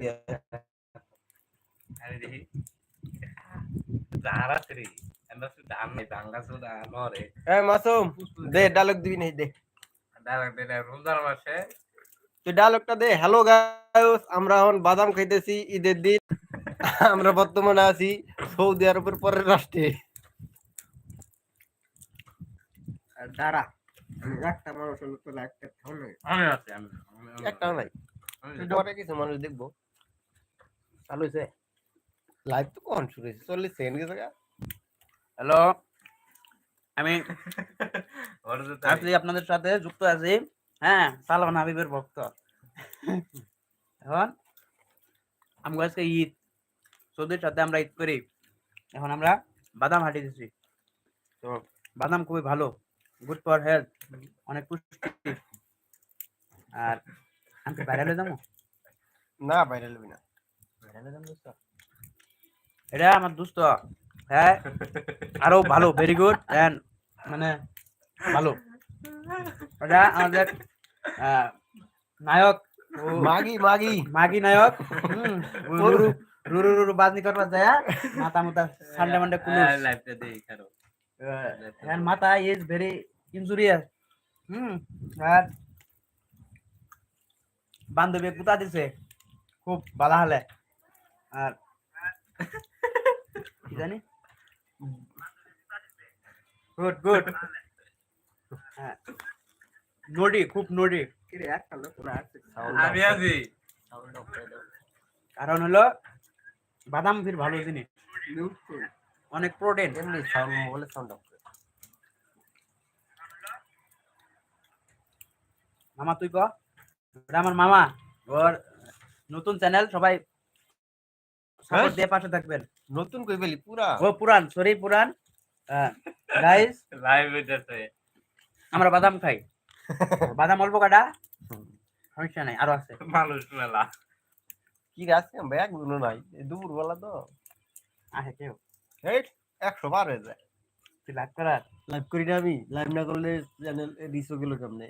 দিয়ে দেখি রে আমরা শুধু ধান নেই ভাঙ্গা শুধু নরে। এই মাসুম দে ডায়লগ দিবি নাই দে। ডাইরেক্ট দিলে রোজার মাসে। তুই ডায়লগটা দে। হ্যালো গাইস আমরা এখন বাদাম খাইতেছি ঈদের দিন। আমরা বর্তমানে আছি সৌদি আরবের পরের রাষ্ট্রে। দাঁড়া। একটা মানুষ। হলো একটা একটাও নাই। আমি- কিছু মানুষ দেখব। চালু হয়েছে লাইভ তো কখন শুরু হয়েছে চল্লিশ সেকেন্ড গেছে হ্যালো আমি ওর যে তাই। আছি আপনাদের সাথে যুক্ত আছি। হ্যাঁ সালমান হাবিবের ভক্ত। এখন আমরা আজকে ঈদ। সৌদির সাথে আমরা ঈদ করি। এখন আমরা বাদাম হাঁটি দিচ্ছি তো? বাদাম খুবই ভালো। গুড ফর হেলথ অনেক পুষ্টি। আর আমি বাইরে যাব না বাইরে লবি না এটা আমার দুস্থ হ্যাঁ আরও ভালো ভেরি গুড এন্ড মানে ভালো এটা আমাদের নায়ক মাগি মাগি মাগি নায়ক রুরু রুরু রুরু বাজনি করবার যায় মাথা মাথা সানডে মানডে কুলুস হ্যাঁ, লাইভটা দেই কারও এন্ড মাথা ইজ ভেরি ইনজুরিয়াস হুম আর বান্ধবী কুতা দিছে? খুব বালা হলে। আর কি জানি? গুড গুড নডি খুব নডি আমি আছি। কারণ হলো বাদাম ফির ভালো জিনিস। অনেক প্রোটিন এমনি সাউন্ড বলে সাউন্ড মামা তুই ক? এটা আমার মামা ওর নতুন চ্যানেল সবাই সাপোর্ট দিয়ে পাশে থাকবেন। নতুন কই পেলি পুরা? ও পুরান সরি পুরান। গাইস লাইভ হইতেছে। আমরা বাদাম খাই। বাদাম অল্প কাটা সমস্যা নাই আরও আছে। মানুষ মেলা। কি আজকে ব্যাগগুলো নাই দুপুর বেলা তো। আছে কেউ? এই একশো বার হয়ে যায়। লাইক করার? লাইভ করি না আমি লাইভ না করলে চ্যানেল রিচও গেল কেমনে?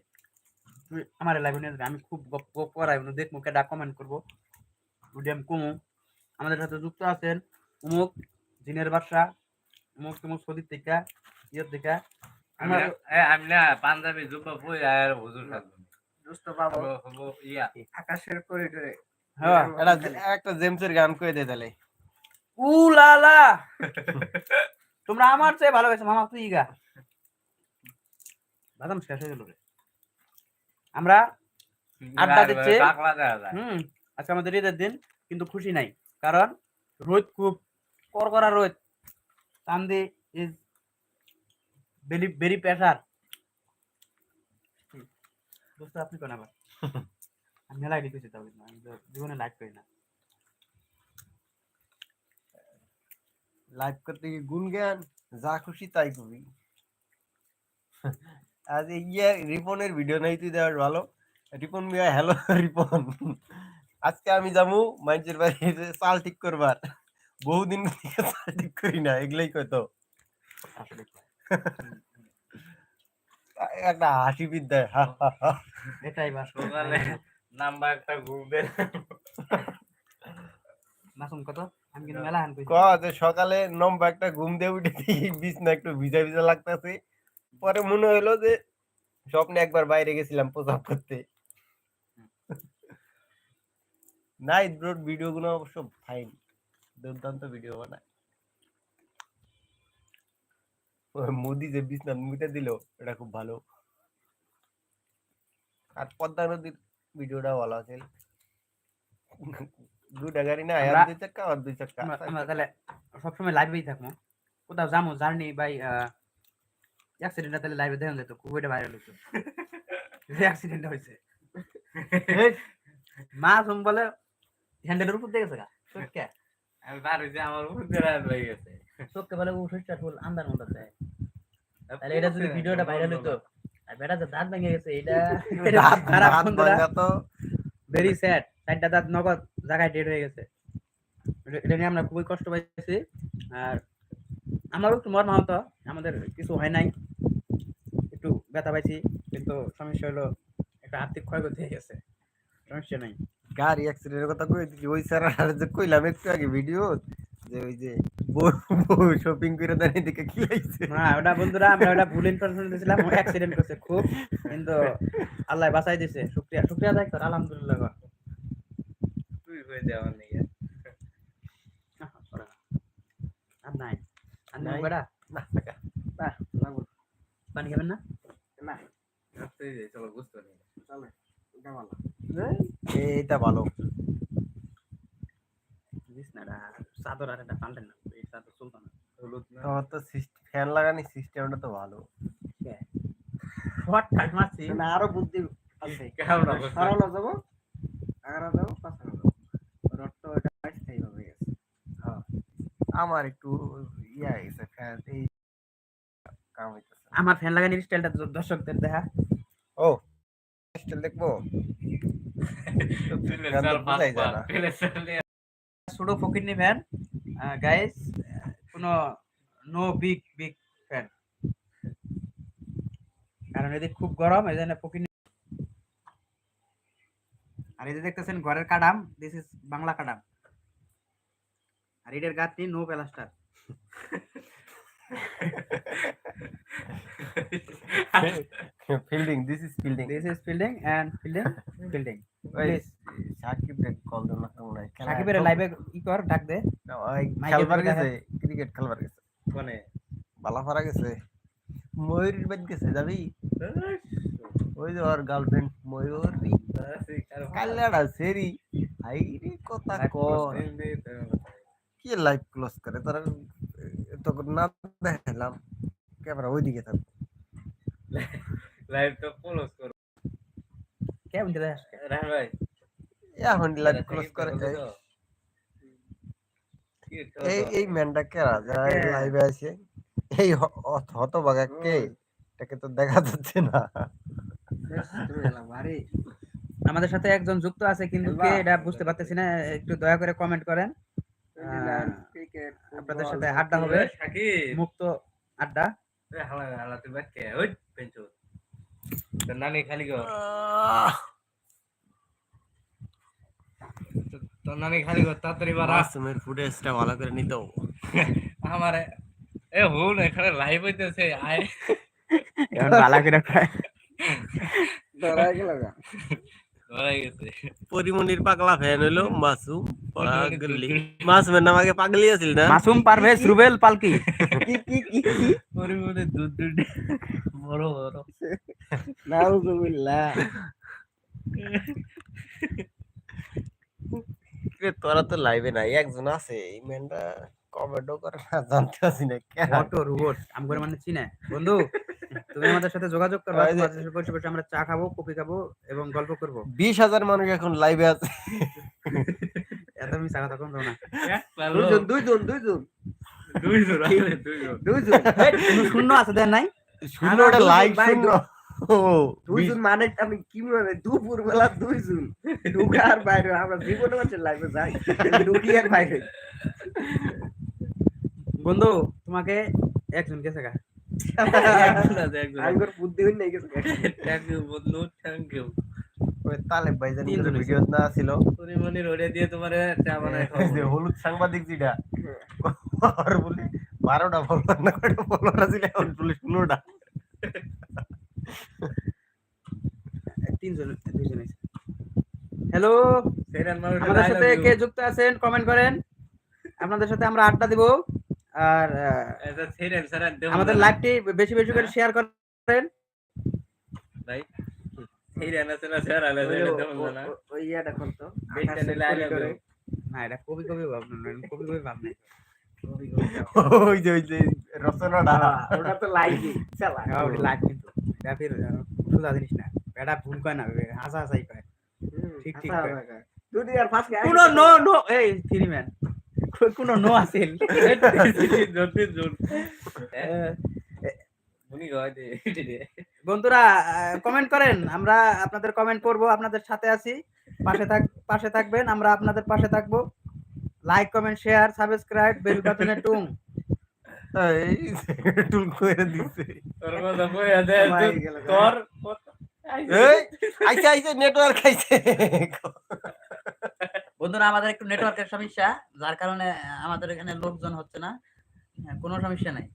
আমার লাইভ নিয়ে আসবি। আমি খুব গপ গপ করাই দেখ মুখে ডাক কমেন্ট করব। উডিয়াম কুমু। আমাদের সাথে যুক্ত আছেন উমুক জিনের বাসা উমুক তুমুক সদির থেকে ইয়ের থেকে। আমি না- আমি না পাঞ্জাবি জুব্বা পরে আর হুজুর থাকব হব ইয়া। আকাশের করিডোরে। হ্যাঁ একটা একটা জেমসের গান কই দে তাহলে। উ লা লা। তোমরা আমার চেয়ে ভালোবাসো মামা তুই গা। বাদাম শেষ হয়ে গেল রে। আমরা আড্ডা দিচ্ছে। হুম আজকে আমাদের ঈদের দিন কিন্তু খুশি নাই। কারণ রোদ খুব করকরা রোদ। চান্দি ইজ ভেরি ভেরি প্রেশার দোস্ত আপনি কোন আবার আমি মেলা আইডি করছি আমি তো জীবনে লাইভ করি না। লাইভ করতে গিয়ে গুন জ্ঞান যা খুশি তাই কবি আজ ইয়ে রিপনের ভিডিও নাই তুই দেওয়ার ভালো। রিপন মিয়া হ্যালো রিপন। আজকে আমি যাব মানুষের বাড়িতে চাল ঠিক করবার। বহুদিন থেকে চাল ঠিক করি না এগুলাই কত একটা হাসি বিদ্যায় হা হা হা এটাই বাস সকালে নাম্বার একটা ঘুরবে মাসুম কত? আমি মেলা হান কইছি। ক যে সকালে নম্বর একটা ঘুম দিয়ে উঠে বিছনা একটু ভিজা ভিজা লাগতেছে। পরে মনে হলো যে স্বপ্নে একবার বাইরে গেছিলাম প্রসাব করতে। নাইট ব্রোড ভিডিও গুলো অবশ্য ফাইন দুর্দান্ত ভিডিও বানায় মোদি যে বিছনা মুইটা দিল এটা খুব ভালো। আর পদ্মা নদীর ভিডিওটা ভালো আছে। দুটা গাড়ি না আর দুই চাক্কা আর দুই আমরা তাহলে সবসময় লাইভেই থাকব। কোথাও যাব জার্নি বাই অ্যাক্সিডেন্টটা তাহলে লাইভে দেখেন যেত খুব এটা ভাইরাল হতো অ্যাক্সিডেন্ট হয়েছে মা সুম বলে হ্যান্ডেলের উপর দেখেছে গা চোখকে আমি আমার উপর দিয়ে গেছে। চোখকে বলে ও সুইচটা ফুল আন্দার মতো দেয় তাহলে এটা যদি ভিডিওটা ভাইরাল হতো আর বেটা দাঁত ভেঙে গেছে এটা দাঁত খারাপ বন্ধুরা। তো ভেরি স্যাড চারটা দাঁত নগদ জায়গায় ডেড হয়ে গেছে। এটা- নিয়ে আমরা খুবই কষ্ট পাইছি। আর আমারও একটু মর্মা হতো আমাদের কিছু হয় নাই। ব্যথা পাইছি কিন্তু সমস্যা হলো একটা আর্থিক ক্ষয়ক্ষতি হয়ে গেছে। সমস্যা নাই। গাড়ি অ্যাক্সিডেন্টের কথা কই দিছি ওই স্যার আর যে কইলাম একটু আগে ভিডিও যে ওই যে বউ শপিং করে দেন এদিকে কি লাইছে না ওটা বন্ধুরা আমরা ওটা ভুল ইনফরমেশন দিয়েছিলাম ও অ্যাক্সিডেন্ট করছে খুব কিন্তু আল্লাহ বাঁচাই দিছে শুকরিয়া শুকরিয়া দেখ তোর আলহামদুলিল্লাহ কর। তুই হয়ে যাওয়ার নাকি আহ, করে না। আর নাই আর নাই? বেটা? না লাগো পানি খাবেন না তুই চলো বুঝতে নেই চলে এটা ভালো এইটা ভালো। চাদর আর এটা পাল্টেন না এই চাদর চলতো না। হলুদ তোমার তো ফ্যান লাগানি সিস্টেমটা তো ভালো। না আরও বুদ্ধি আছে। কেমন অবস্থা? যাব? আগানো যাব পাঁচানো যাব। রডটা ওটা স্থায়ী ভাবে গেছে। হ্যাঁ। আমার একটু ইয়া গেছে ফ্যান এই কাম হইতেছে। আমার ফ্যান লাগানোর স্টাইলটা দর্শকদের দেখা। ও স্টাইল দেখব? ছোট ফকিরনি ফ্যান গাইস কোনো নো বিগ বিগ ফ্যান কারণ এদিকে খুব গরম এই জন্য ফকিরনি আর এই যে দেখতেছেন ঘরের কাডাম দিস ইজ বাংলা কাডাম আর এটার গাছটি no plaster fielding this is fielding this is fielding and fielding fielding ওই Please. সাকিব রে কল দেন না মনে হয় খেলা সাকিবের একদম- লাইভে ই কর ডাক দে না, ওই মাইকে খেলবার বলে গেছে ক্রিকেট খেলবার গেছে কোনে বালাফারা গেছে ময়ূরীর বাদ গেছে যাবি ওই যে ওর গার্লফ্রেন্ড ময়ূরী কাল্লাড়া সেরি হাই রে কথা কর কি লাইভ ক্লোজ করে তারা তখন না দেখলাম ক্যামেরা ওইদিকে থাকবে লাইভ তো ক্লোজ কর কে? রাহান ভাই। এখন লাইভ ক্লোজ করে এই- এই এই ম্যানটা কেরা যারা লাইভে আছে। এই হতভাগা কে? এটাকে তো দেখা যাচ্ছে না। আমাদের সাথে একজন যুক্ত আছে কিন্তু কে এটা বুঝতে পারতেছি না। একটু দয়া করে কমেন্ট করেন। আহ, আপনাদের সাথে আড্ডা হবে। মুক্ত আড্ডা। নানি খালি নানি খালি গো তাড়াতাড়ি বার আস মাসুমের ফুটেজটা ভালো করে নিতে আমারে এ হুন এখানে লাইভ হইতেছে আয়। এখন বালা করে ধরাই গেছে পরিমনির পাগলা ফ্যান হইল মাসুম পাগলি মাসুমের নাম আগে পাগলি আছিল না? মাসুম পারভেজ রুবেল পালকি। পরিমাণে দুধ দুধ। বড় বড়। রে, তোরা তো লাইভে নাই একজন আছে এই ম্যানটা কমেন্টও করে না জানতে পারছি না কেন। অটো রোবট আমগরে মানে চিনে বন্ধু তুমি আমাদের সাথে যোগাযোগ তোমাদের বসে বসে আমরা চা খাব কফি খাব এবং গল্প করব। বিশ হাজার মানুষ এখন লাইভে আছে। এত আমি চা কথা কম না। দুইজন দুইজন দুইজন। দুইজন দুইজন। দুইজন। কোনো শূন্য আছে দেন নাই? শূন্য ওটা লাইক শূন্য। ও দুইজন মানে আমি কি বলে দুপুর বেলা দুইজন। ঢুকার বাইরে আমরা জীবনে হচ্ছে লাইফে যাই। ঢুকি আর বাইরে। বন্ধু তোমাকে একজন গেছে গা। আমি ওর বুদ্ধি হইন নাই গেছে। থ্যাংক ইউ বন্ধু থ্যাংক ইউ ওই তালেব ভাই জানি ভিডিও। না ছিল পরিমাণে রোডে দিয়ে তোমারে চা বানায় এই যে হলুদ সাংবাদিক যেটা আর বলে বারোটা ফলোয়ার না কয়টা ফলোয়ার আছে এখন বলে ষোলোটা। তিনজন হ্যালো আমাদের সাথে কে যুক্ত আছেন? কমেন্ট করেন। আপনাদের সাথে আমরা আড্ডা দিব। আর আমাদের লাইভটি বেশি বেশি করে শেয়ার করেন। ভাই হ্যাঁ, ওটা লাইভ কিন্তু। এটা ফির আহ, সোজা জিনিস না। এটা ভুল কয় না হাসা হাসাই কয়। ঠিক, ঠিক নো নো এই থ্রি ম্যান কোনো নো আছিল বন্ধুরা কমেন্ট করেন আমরা আপনাদের কমেন্ট করব আপনাদের সাথে আছি পাশে থাক পাশে থাকবেন আমরা আপনাদের পাশে থাকব like comment share subscribe bell বাটনে টুং এই টুল করে দিছে তোর কথা কই দে তোর আইছে আইছে নেটওয়ার্ক আইছে বন্ধুরা আমাদের একটু নেটওয়ার্কের সমস্যা যার কারণে আমাদের এখানে লোকজন হচ্ছে না। হ্যাঁ, কোনো সমস্যা নাই।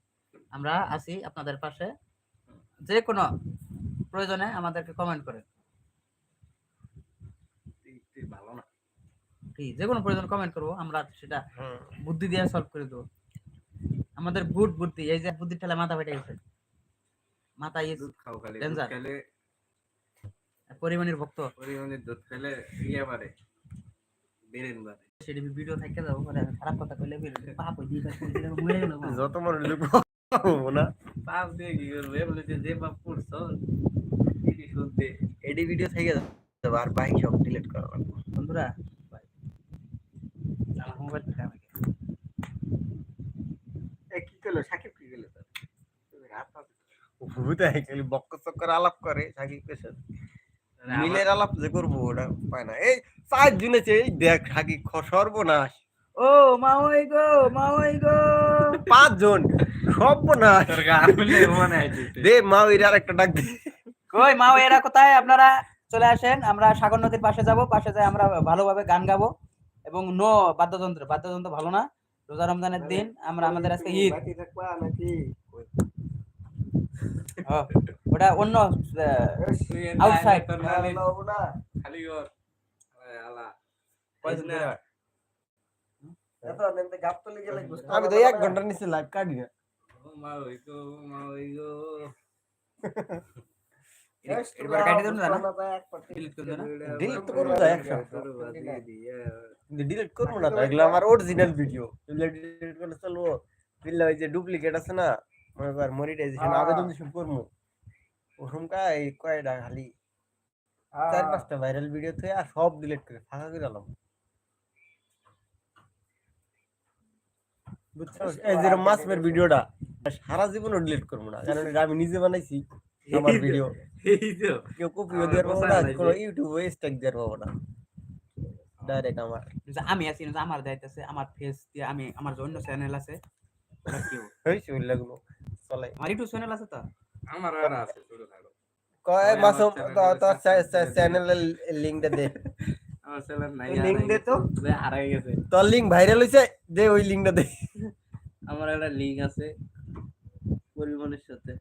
আমরা আছি আপনাদের পাশে। যে কোনো প্রয়োজনে আমাদেরকে কমেন্ট করেন। তুই- তুই ভালো না। কি যে কোনো প্রয়োজন কমেন্ট করব আমরা সেটা বুদ্ধি দিয়ে সলভ করে দেবো। আমাদের গুড বুদ্ধি এই যে বুদ্ধি ঠেলে মাথা ফেটে গেছে। মাথা ইয়ে খাও খালি পরিমাণের ভক্ত। পরিমাণে দুধ খেলে ইয়ে বাড়ে। বেরেন বাড়ে সেটি ভিডিও থাকে যাব পরে খারাপ কথা কইলে পাপ দিয়ে মরে গেল যত মনে লোক না? পাপ দিয়ে কি করব? এমনি যে যে পাপ করছ এটি শুনতে। এডি ভিডিও থেকে যাবে আর বাকি সব ডিলিট করা লাগবে বন্ধুরা মোবাইল থেকে আমাকে। এ কি করল? সাকিব কি করল খালি বক্ক চক্কর আলাপ করে সাকিবের সাথে। মিলের আলাপ যে করব ওটা পায় না। এই চার জুনেছে এই দেখ সাকিব সর্বনাশ। ও মা ওই গো। মা ওই গো পাঁচ জন সর্বনাশ দে মা ওই আর একটা ডাক দে। কই মা এরা কোথায়? আপনারা চলে আসেন আমরা সাগর নদীর পাশে যাব পাশে যাই আমরা ভালোভাবে গান গাবো। এবং নো বাদ্যযন্ত্র বাদ্যযন্ত্র ভালো না? রোজা রমজানের দিন আমরা আমাদের আজকে ঈদ। ওটা অন্য না। খালি ওর ওই আলা। কয়জন আমি তো এক। ঘণ্টার নিচে লাইভ কাটি না। করে ডিলিট করব না? এগুলো আমার অরিজিনাল ভিডিও ডিলিট করলে চলবো। বিল্লা ওই যে ডুপ্লিকেট আছে না মনে কর মনিটাইজেশন। আবেদন দিছুম করব। ওরকম এই কয়টা খালি? চার। পাঁচটা ভাইরাল ভিডিও থেকে আর সব ডিলিট করে ফাঁকা করে আলাম। বুঝছ? এই যে মাসমের ভিডিওটা সারা জীবনও ডিলিট করব না কারণ এটা আমি নিজে বানাইছি আমার ভিডিও এই তো কেউ কপি আমার দেওয়ার পাবো না কোনো। ইউটিউবে স্ট্যাক দেওয়ার পাবো না। ডাইরেক্ট আমার। যে আমি আছি না যে আমার দায়িত্ব আছে আমার ফেস দিয়ে আমি আমার অন্য চ্যানেল আছে হয়েছে ওইগুলো চলে। আমার ইউটিউব চ্যানেল আছে তো? আমার আর আছে। কয় ওই মাসুম আমার তো channel তো আছে। চ্যানেলের লিংকটা দে আমার ছেলের নাই এই দে তো। হারাই গেছে তোর লিংক ভাইরাল হইছে দে ওই লিংকটা দে আমার একটা লিঙ্ক আছে সাথে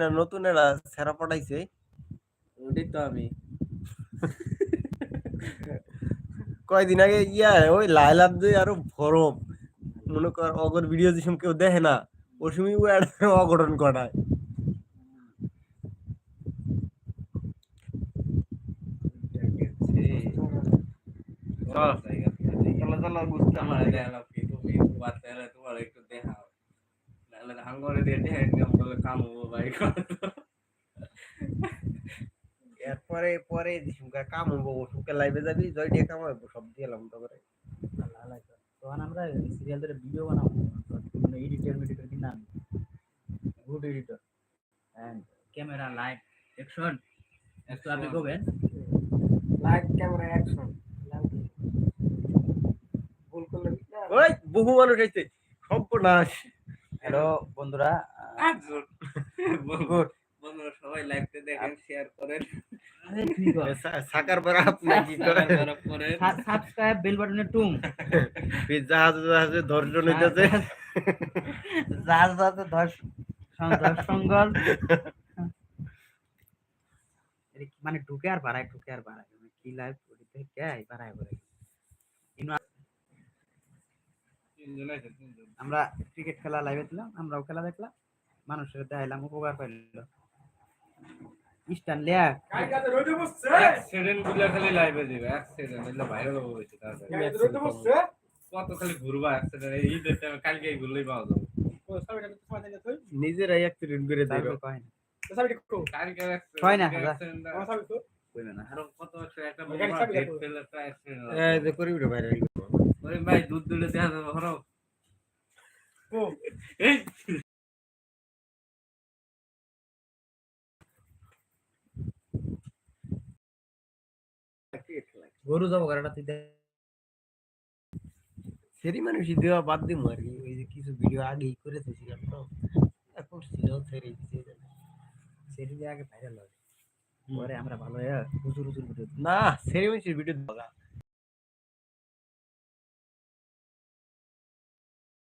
না নতুন একটা সেরা পড়াইছে ওটাই তো আমি কয়দিন আগে ইয়া ওই লাইলার যে আরও ফরম মনে কর অগর ভিডিও যেসব কেউ দেখে না ওর সময় অঘটন ঘটায় চল জায়গা চলো, চলো, বুঝতে আমার পারবা। দেখালাম কি তুমি বাচ্চা এলে তোমার একটু দেখাও নাহলে আঙ্গরে দিয়ে দেখে ইনকাম করলে কাম হব ভাই এরপরে পরে যেসব কাম হব ওসবকে লাইভে যাবি জয় দিয়ে কাম হব সব দিয়ে এলাম তারপরে তখন আমরা সিরিয়াল ধরে ভিডিও বানাবো এডিটর মেডিটর কিনা good editor and camera light action একটু আপনি করবেন Light camera action. ভুল করলে ওই বহু মানুষ আইছে। সর্বনাশ হ্যালো বন্ধুরা। একজন। বন্ধুরা সবাই লাইভটা দেখেন শেয়ার করেন। সাকার পর আপনি কি করেন। করেন সাবস্ক্রাইব বেল বাটনে টুম। জাহাজ জাহাজে ধৈর্য নিতেছে। যার যাতে ধর ধর সঙ্গল। এর কি মানে ঢুকে আর বাড়ায় ঢুকে আর বাড়ায়। মানে কি লাইভ কে বাড়ায় আমরা ক্রিকেট খেলা লাইভে দিলাম আমরাও খেলা দেখলাম। মানুষের দেখাইলাম উপকার পাইল। ইস্টার্ন লেয়ার অ্যাক্সিডেন্টগুলা খালি লাইভে দিবে অ্যাক্সিডেন্ট এগুলো ভাইরাল হয়ে গেছে তাড়াতাড়ি। কত খালি ঘুরবা অ্যাক্সিডেন্ট এই ঈদের টাইমে কালকে ঘুরলেই পাওয়া যাবে। নিজেরাই অ্যাক্সিডেন্ট করে কয় না। না, একটা গাড়ি বাবা চাবি ডেট রাখো। ফেলে একটা অ্যাক্সিডেন্ট এই যে করি ভিডিও ভাইরাল ওই ভাই দুধ দুলে দেখা যাবে হরো এই গরু যাব গাড়িটা তুই সেরি মানুষই দেওয়া বাদ দিম আর কি ওই যে কিছু ভিডিও আগেই করে দিয়েছিলাম তো এখন ছিল সেরি সেরি আগে ভাইরাল হবে। পরে আমরা ভালো হয়ে হুজুর হুজুর ভিডিও না সেরি মানুষের ভিডিও